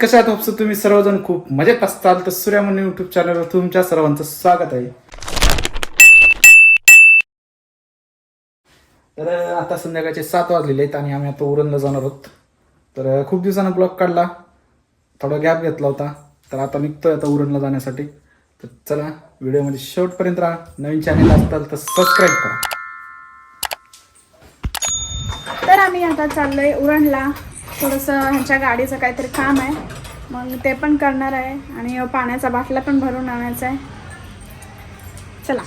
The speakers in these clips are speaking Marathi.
कशा आहात? तुम्ही सर्वजण खूप मजेत असताल. तर सूर्यमणी युट्यूब चॅनलवर तुमच्या सर्वांचं स्वागत आहे. तर आता संध्याकाळचे सात वाजलेले आहेत आणि आम्ही आता उरणला जाणार आहोत. तर खूप दिवसानं ब्लॉग काढला. थोडा गॅप घेतला होता. तर आता निघतोय आता उरणला जाण्यासाठी. तर चला व्हिडिओमध्ये शेवटपर्यंत राहा. नवीन चॅनल असताल तर सबस्क्राईब करा. तर आम्ही आता चाललोय उरणला थोडंसं ह्यांच्या गाडीचं काहीतरी काम आहे. मग ते पण करणार आहे आणि पाण्याचा बाटला पण भरून आणायचा आहे. चला.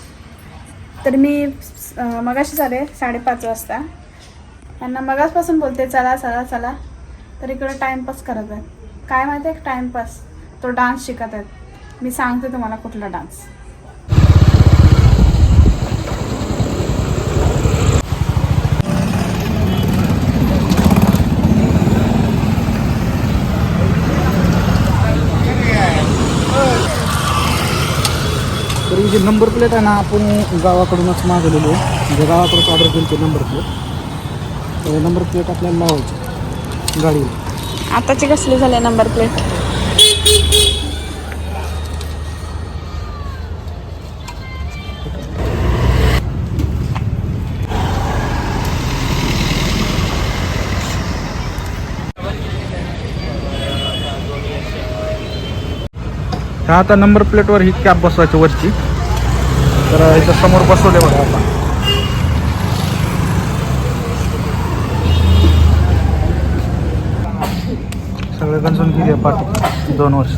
तर मी मगाशी मगाशीच आले साडेपाच वाजता. त्यांना मगासपासून बोलते चला चला चला. तर इकडे टाईमपास करत आहेत. काय माहिती आहे टाईमपास तो डान्स शिकत आहेत. मी सांगते तुम्हाला कुठला डान्स ही जी नंबर प्लेट आहे ना आपण गावाकडूनच मागवलेली आहे. म्हणजे गावाकडूनच ऑर्डर केली ती नंबर प्लेट तर नंबर प्लेट आपल्याला लावायची गाडीला. आताची कसली झाली नंबर प्लेट आता नंबर प्लेटवर ही कॅब बसवायची वरची. तर इथं समोर बसवले बघा आता. सगळे गंजून गेली आहे पाठी. दोन वर्ष.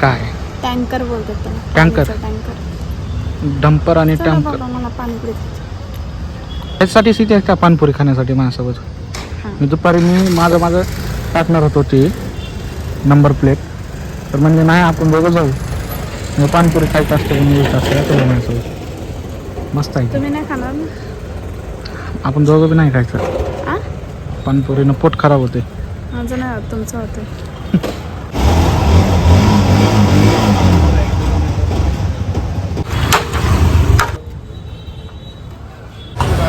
काय? टँकर बोलतात. टँकर? टँकर. डंपर आणि टँकर. मला पाणीपुरी त्याच्यासाठी सिटी का पानपुरी खाण्यासाठी माझ्यासोबत हां. मी दुपारी मी माझं माझं टाकणार होतो ती नंबर प्लेट. तर म्हणजे नाही आपण दोघं जाऊ. मी पानपुरी खायचं असतं मी येत असतं माझ्यासोबत मस्त आहे तुम्ही नाही खाणार ना? आपण दोघं बी नाही खायचं. आ? पानपुरीनं पोट खराब होते. माझं नाही होत तुमचं होतं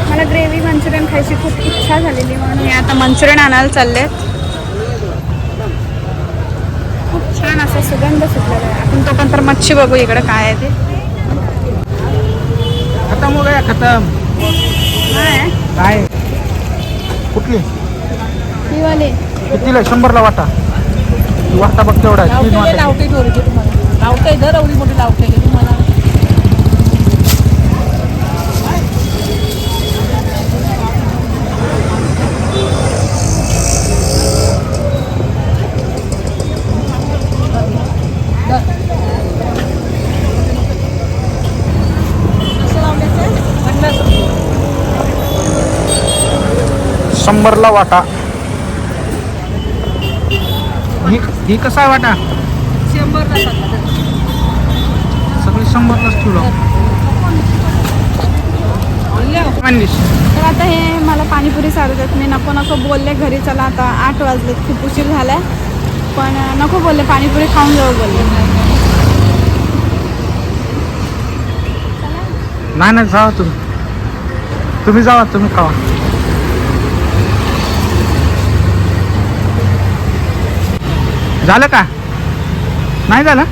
मला ग्रेव्ही मंचुरियन खायची खूप इच्छा झालेली म्हणून मी आता मंचुरियन आणायला चालले खूप छान असा सुगंध सुटलेला आहे. आपण तोपर्यंत मच्छी बघू इकडे काय आहे ते. खतम हो गया खतम. काय? कुठली? ही वाली कितीला? शंभरला वाटा. ती वाटा बघ केवढा आहे. तीन वाटा लावटे ठोरते तुम्हाला. लावटे धर एवढी मोठी लावटे तुम्हाला. शंभरला वाटा. ही ही कसा आहे वाटा? सगळी शंभरलाच ठेवलं. म्हणलीस तर आता हे मला पाणीपुरी चालू देत. मी नको नको बोलले घरी चला आता आठ वाजलेत खूप उशीर झालाय. पण नको बोलले पाणीपुरी खाऊन जाऊ बोलले. नाही नाही जावा तुम्ही. तुम्ही जावा तुम्ही खावा. झालं का? नाही झालं?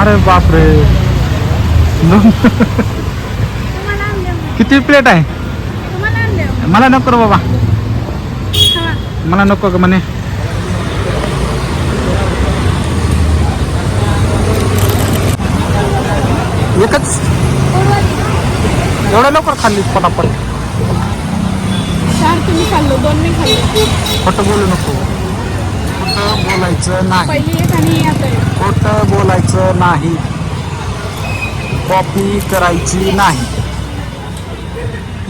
अरे बापरे. किती प्लेट आहे? मला नको रे बाबा. मला नको का म्हणे. एकच. एवढ्या लवकर खाल्ली पटापट. चार तुम्ही खाल्लो दोन मी खाल्लो खोटं बोलू नको. खोटं बोलायचं नाही. पहिली एक आणि आता एक. खोटं बोलायचं नाही. कॉपी करायची नाही.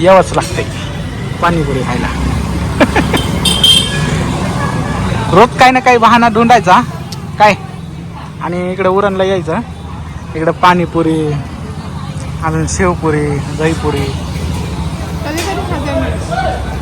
यावंच लागते पाणीपुरी खायला. रोज काही ना काही बहाणा ढूंढायचा काय? आणि इकडे उरणला यायचं. इकडे पाणीपुरी अजून शेवपुरी दहीपुरी.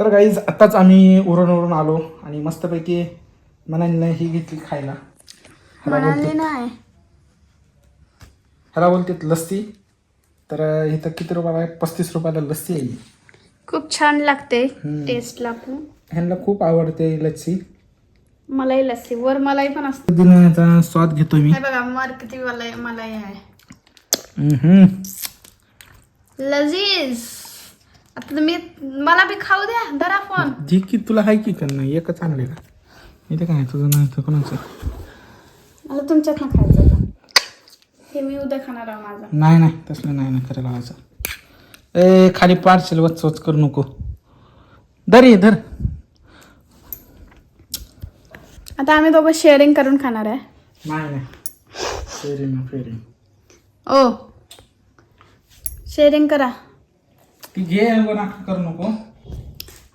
तर गाईज आत्ताच आम्ही उरण उरून आलो आणि मस्तपैकी मनालीने ही घेतली खायला. ह्याला बोलते नाही. ह्याला बोलते लस्सी. तर इथं किती रुपयाला आहे? पस्तीस रुपयाला लस्सी आहे. खूप छान लागते. टेस्टला पण. ह्यांना खूप आवडते लस्सी. मलाई लस्सी. वर मलाई पण असते. दिनाचा स्वाद घेतोय मी. हे बघा मर किती मलाई मलाई आहे. लजीज! आता तुम्ही मला बी खाऊ द्या धरा फोन जी की तुला आहे की का नाही? एकच आणले का? इथे काय तुझं नाही तर कोणाचं? मला तुमच्यात ना खायचं? हे मी उद्या खाणार आहे माझा. नाही नाही तसलं नाही ना करायला लावायचं. ए खाली पार्सल वच वच करू नको. धर ये धर. आता आम्ही दोघं शेअरिंग करून खाणार आहे. नाही नाही. फेरी ना फेरी ओ. शेअरिंग करा. ती घे ना करू नको.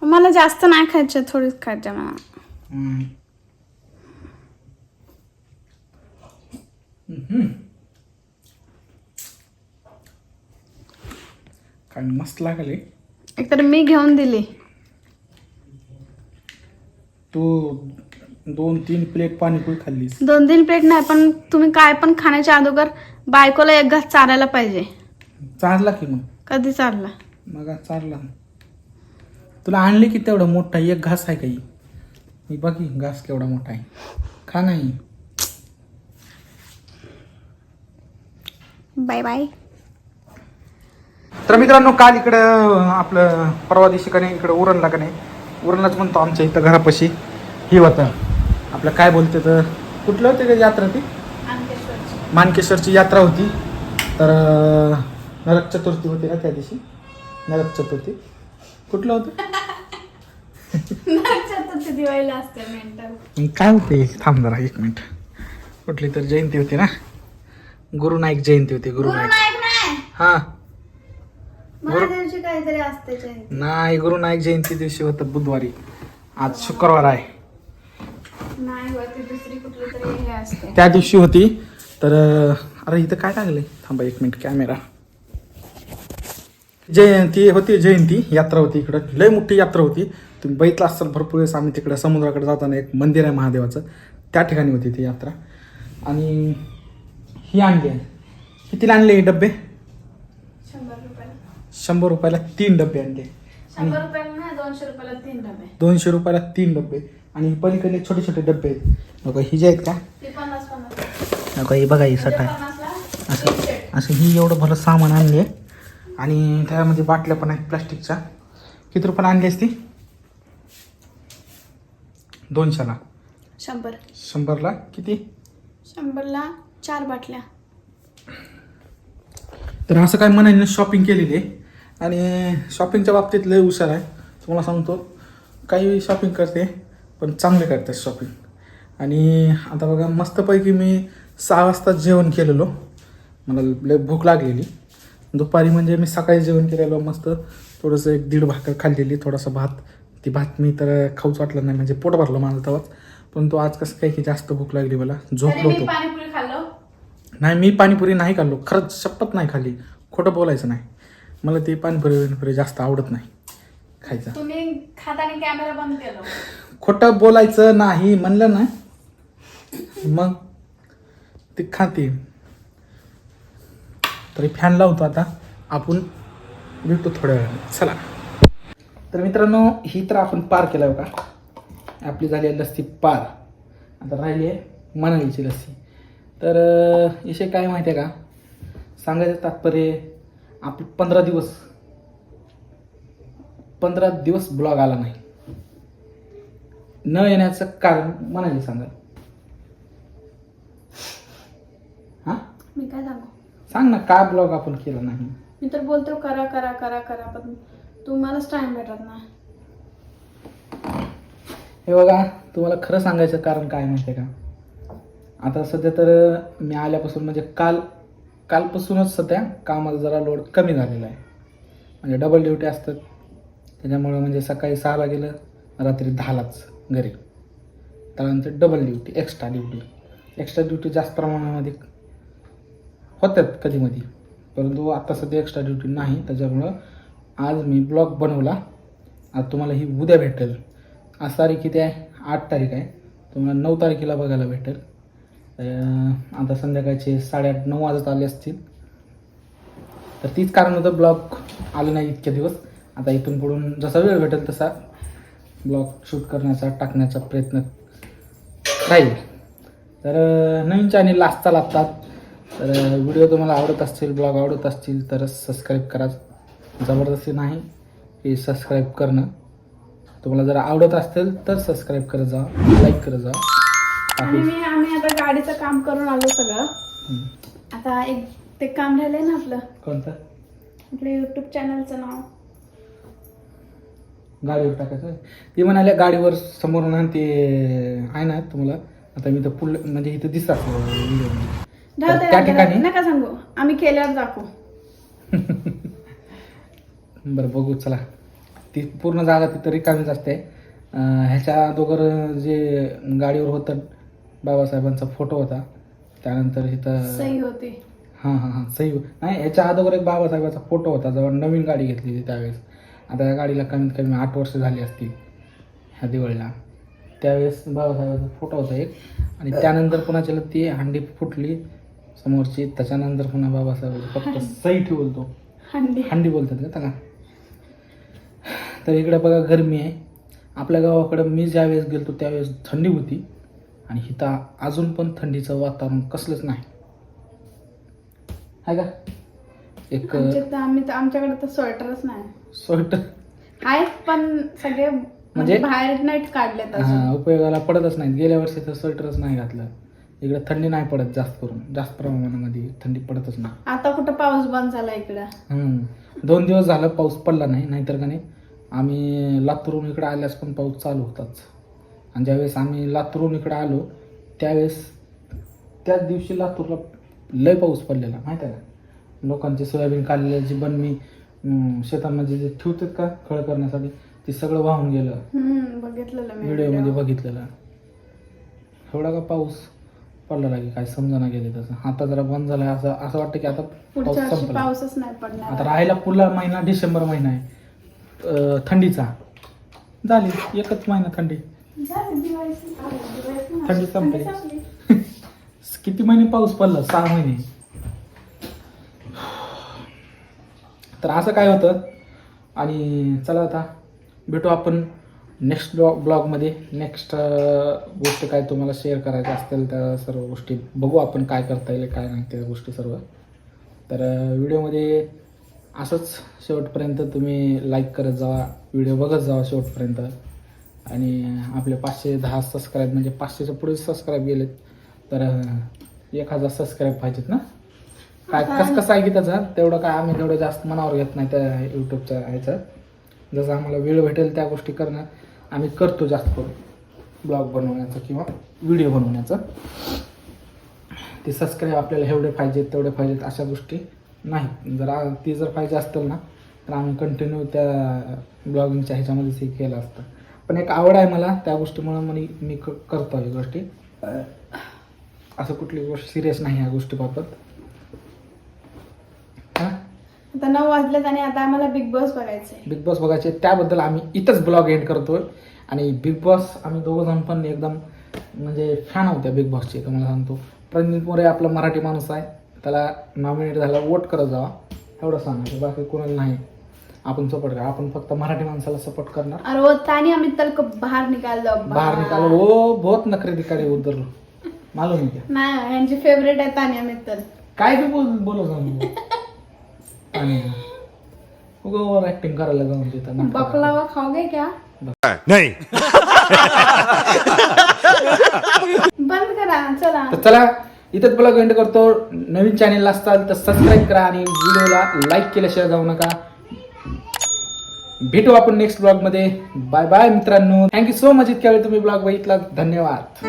मला जास्त नाही खायचं थोडीच खायचं मला. हम्म. हम्म. काय मस्त लागले एकतर मी घेऊन दिली. तू दोन तीन प्लेट पाणीपुरी खाल्लीस. दोन तीन प्लेट नाही पण तुम्ही काय पण खाण्याच्या अगोदर बायकोला एक घास चारायला पाहिजे. चारला की मग? कधी चालला मग चारला तुला आणली की तेवढा मोठा एक घास आहे काही. मी बघी घास केवढा मोठा आहे. खा नाही बाय बाय. तर मित्रांनो काल इकडं आपलं परवा दिवशी का नाही इकडं उरणला का नाही उरणलाच म्हणतो आमच्या इथं घरापाशी. ही होतं. आपलं काय बोलते तर कुठलं होते का यात्रा ती? मानकेश्वरची. यात्रा होती. तर नरक चतुर्थी होती ना त्या दिवशी. नरक चतुर्थी. कुठलं होतं? दिवाळीला असते मेंटल मग काय होते? थांब जरा एक मिनिट. कुठली तर जयंती होती ना? गुरुनायक जयंती होती गुरुनायक हा. गुरु काहीतरी असते जयंती. नाही गुरुनायक जयंती दिवशी होतं बुधवारी. आज शुक्रवार आहे. त्या दिवशी होती. तर अरे इथं काय लागले थांबा एक मिनिट कॅमेरा. जयंती होती जयंती यात्रा होती इकडं. लय मोठी यात्रा होती. तुम्ही बघितलं असाल भरपूर वेळेस आम्ही तिकडं समुद्राकडे जाताना एक मंदिर आहे महादेवाचं. त्या ठिकाणी होती ती यात्रा. आणि ही आणली आहे. कितीला आणले हे डबे शंभर रुपयाला. तीन डबे आणले. दोनशे रुपयाला तीन डबे. दोनशे रुपयाला तीन डबे आणि पलीकडले छोटे छोटे डबे आहेत. नको ही जे आहेत का? ही बघा ही सट. असं असं ही एवढं भलं सामान आणले आणि त्यामध्ये बाटल्या पण आहेत प्लास्टिकच्या. किती रुपयाला आणली असती? दोनशेला. शंभर. शंभरला? किती? शंभरला चार बाटल्या. तर असं काय म्हणाने शॉपिंग केलेली आहे. आणि शॉपिंगच्या बाबतीत लय हुशार आहे. तुम्हाला सांगतो काही शॉपिंग करते पण चांगले करते शॉपिंग आणि आता बघा मस्तपैकी मी सहा वाजता जेवण केलेलो. मला लय भूक लागलेली. दुपारी म्हणजे मी सकाळी जेवण केलेलं मस्त. थोडंसं एक दीड भाकर खाल्लेली थोडासा भात. ती भात मी तर खाऊच वाटलं नाही म्हणजे पोट भरलं माझं तेव्हाच परंतु आज कसं काय की जास्त भूक लागली मला झोपलो होतो. नाही मी पाणीपुरी नाही खाल्लो खरंच शपथ नाही खाल्ली. खोटं बोलायचं नाही. मला ती पाणीपुरी बिणीपुरी जास्त आवडत नाही खायचं. खोटं बोलायचं नाही म्हणलं ना मग ती खाते. तरी फॅन लावतो आता. आपण भेटतो थोड्या वेळाने. चला. तर मित्रांनो ही तर आपण पार केला का आपली झाली आहे लस्सी पार. आता राहिली आहे मनालीची लस्सी. तर विषय काय माहिती आहे का? सांगायचं तात्पर्य आपले पंधरा दिवस पंधरा दिवस ब्लॉग आला नाही. न येण्याचं कारण मनाली सांगा. हां? मी काय सांगू? सांग ना का ब्लॉग आपण केला नाही? मी तर बोलतो करा करा करा करा पण तुम्हालाच टाइम भेटत ना हे बघा तुम्हाला खरं सांगायचं कारण काय माहिती आहे का? आता सध्या तर मी आल्यापासून म्हणजे काल कालपासूनच सध्या कामाचा जरा लोड कमी झालेला आहे. म्हणजे डबल ड्युटी असतात. त्याच्यामुळं म्हणजे सकाळी सहाला गेलं रात्री दहालाच घरी. त्यानंतर double duty extra duty extra duty जास्त प्रमाणामध्ये होतात कधीमधी. परंतु आत्ता सध्या एक्स्ट्रा ड्युटी नाही त्याच्यामुळं आज मी ब्लॉग बनवला. आज तुम्हाला ही उद्या भेटेल. आज तारीख किती आहे? आठ तारीख आहे. तुम्हाला नऊ तारखेला बघायला भेटेल. आता संध्याकाळचे साडेआठ नऊ वाजत आले असतील. तर तीच कारण होतं ब्लॉग आलं नाही इतके दिवस. आता इथून पुढून जसा वेळ भेटेल तसा ब्लॉग शूट करण्याचा टाकण्याचा प्रयत्न राहील. तर नवीन चॅनेल असता लागतात तर व्हिडिओ तुम्हाला आवडत असतील ब्लॉग आवडत असतील तर सबस्क्राईब करा. जबरदस्ती नाही की सबस्क्राईब करणं. तुम्हाला जर आवडत असेल तर सबस्क्राईब करत जा लाईक करत जा. आणि मी आम्ही आता गाडीचं काम करून आलो सगळं. हम्म. आता एक ते काम राहिलंय ना आपलं. कोणतं? आपलं युट्यूब चॅनलचं नाव. गाडीवर टाकायचं? ते म्हणाले गाडीवर समोरून ना ते आहे ना तुम्हाला. आता मी तर पुल म्हणजे इथं दिसतात व्हिडिओमध्ये त्या ठिकाणी? नका सांगू. आम्ही केल्यावर दाखवू. बरं बघू चला. ती पूर्ण जागा तिथं रिकामीच असते ह्याच्या अगोदर जे गाडीवर होतं बाबासाहेबांचा फोटो होता त्यानंतर इथं सही होती. हां हां हां सही नाही ह्याच्या अगोदर एक बाबासाहेबाचा फोटो होता जेव्हा नवीन गाडी घेतली होती त्यावेळेस. आता या गाडीला कमीत कमी आठ वर्ष झाली असतील ह्या दिवाळीला. त्यावेळेस बाबासाहेबाचा फोटो होता एक. आणि त्यानंतर पुन्हा त्याला ती हंडी फुटली समोरची त्याच्यानंतर पुन्हा बाबासाहेब फक्त सही ठेवल तो हंडी. हंडी बोलतात का? त्याला तर इकडे बघा गरमी आहे. आपल्या गावाकडं मी ज्यावेळेस गेलो त्यावेळेस थंडी होती. आणि इथं अजून पण थंडीचं वातावरण कसलंच नाही. आहे का? एक आम्ही आमच्याकडे तर स्वेटरच नाही. स्वेटर. आहेत पण सगळे म्हणजे? बाहेर अजून हा उपयोगाला पडतच नाहीत. गेल्या वर्षी तर स्वेटरच नाही घातलं. इकडे थंडी नाही पडत जास्त करून. जास्त प्रमाणामध्ये थंडी पडतच नाही. आता कुठं पाऊस बंद झाला इकडं? हम्म. दोन दिवस झालं पाऊस पडला नाही नाहीतर का नाही आम्ही लातूरहून इकडे आल्यास पण पाऊस चालू होताच. आणि ज्यावेळेस आम्ही लातूरहून इकडे आलो त्यावेळेस त्याच दिवशी लातूरला लय पाऊस पडलेला माहिती आहे का? लोकांचे सोयाबीन काढलेलं जी बन मी शेतामध्ये जे ठेवतात का खळ करण्यासाठी ते सगळं वाहून गेलं. बघितलेलं व्हिडिओमध्ये. बघितलेलं. एवढा का पाऊस? पडला लागे काय समजाना गेले तसं. आता जरा बंद झालाय असं असं वाटतं की आता पाऊस पुढच्या वर्षी संपला पाऊसच नाही पडणार. आता राहायला पुढला महिना डिसेंबर महिना आहे. अं, थंडीचा. झाली एकच महिना थंडी. झालं. थंडी संपली. संपली. किती महिने पाऊस पडला? सहा महिने. तर असं काय होतं? आणि चला आता भेटू आपण. नेक्स्ट ब्लॉग ब्लॉगमध्ये नेक्स्ट गोष्ट काय तुम्हाला शेअर करायच्या असतील त्या सर्व गोष्टी बघू आपण काय करता येईल काय नाही त्या गोष्टी सर्व. तर व्हिडिओमध्ये असंच शेवटपर्यंत तुम्ही लाईक करत जावा व्हिडिओ बघत जावा शेवटपर्यंत. आणि आपले पाचशे दहा सबस्क्राईब म्हणजे पाचशेच्या पुढे सबस्क्राईब गेलेत तर अं, एक हजार सबस्क्राईब पाहिजेत ना? काय कसं कसं आहे की त्याचं? तेवढं काय आम्ही तेवढं जास्त मनावर घेत नाही त्या यूट्यूबच्या ह्याचं. जसं आम्हाला वेळ भेटेल त्या गोष्टी करणं आम्ही करतो जास्त करून. ब्लॉग बनवण्याचा किंवा व्हिडिओ बनवण्याचा. ते सबस्क्राईब आपल्याला एवढे पाहिजेत तेवढे पाहिजेत अशा गोष्टी नाही जर ते ती जर पाहिजे असतील ना तर आम्ही कंटिन्यू त्या ब्लॉगिंगच्या ह्याच्यामध्येच हे केलं असतं. पण एक आवड आहे मला त्या गोष्टीमुळे मी मी क- करतो या गोष्टी. असं कुठली गोष्ट सिरियस नाही ह्या गोष्टीबाबत. आता नऊ वाजलेत आणि आता आम्हाला बिग बॉस बघायचंय. बिग बॉस बघायचे त्याबद्दल आम्ही इथंच ब्लॉग एंड करतोय. आणि बिग बॉस आम्ही दोघं जण पण एकदम म्हणजे फॅन आहोत त्या बिग बॉसचे तुम्हाला सांगतो. प्रणित मोरे आपला मराठी माणूस आहे. त्याला नॉमिनेट झाला वोट करत जावा. एवढं सांगायचं बाकी कोणाला नाही. आपण सपोर्ट करा. आपण फक्त मराठी माणसाला सपोर्ट करणार. और वो तानी अमित तल को बाहर निकाल दो बाहर निकालो वो बहुत नखरे दिखाडे उधर मालूम आहे क्या नाही यांची फेवरेट आहे तानिया मित्तल काय तू बोल बोलत जाऊ. आणि उगा ओव्हर ऍक्टिंग करायला जाऊन. बकलावा खाओगे क्या? नहीं. बंद करा चला. तर चला इथंच ब्लॉग एंड करतो. नवीन चॅनेल असताल तर सबस्क्राईब करा आणि व्हिडिओला लाईक केल्याशिवाय जाऊ नका. भेटू आपण नेक्स्ट ब्लॉगमध्ये. बाय बाय मित्रांनो थँक्यू सो मच इतक्या वेळ तुम्ही ब्लॉग बघितला धन्यवाद.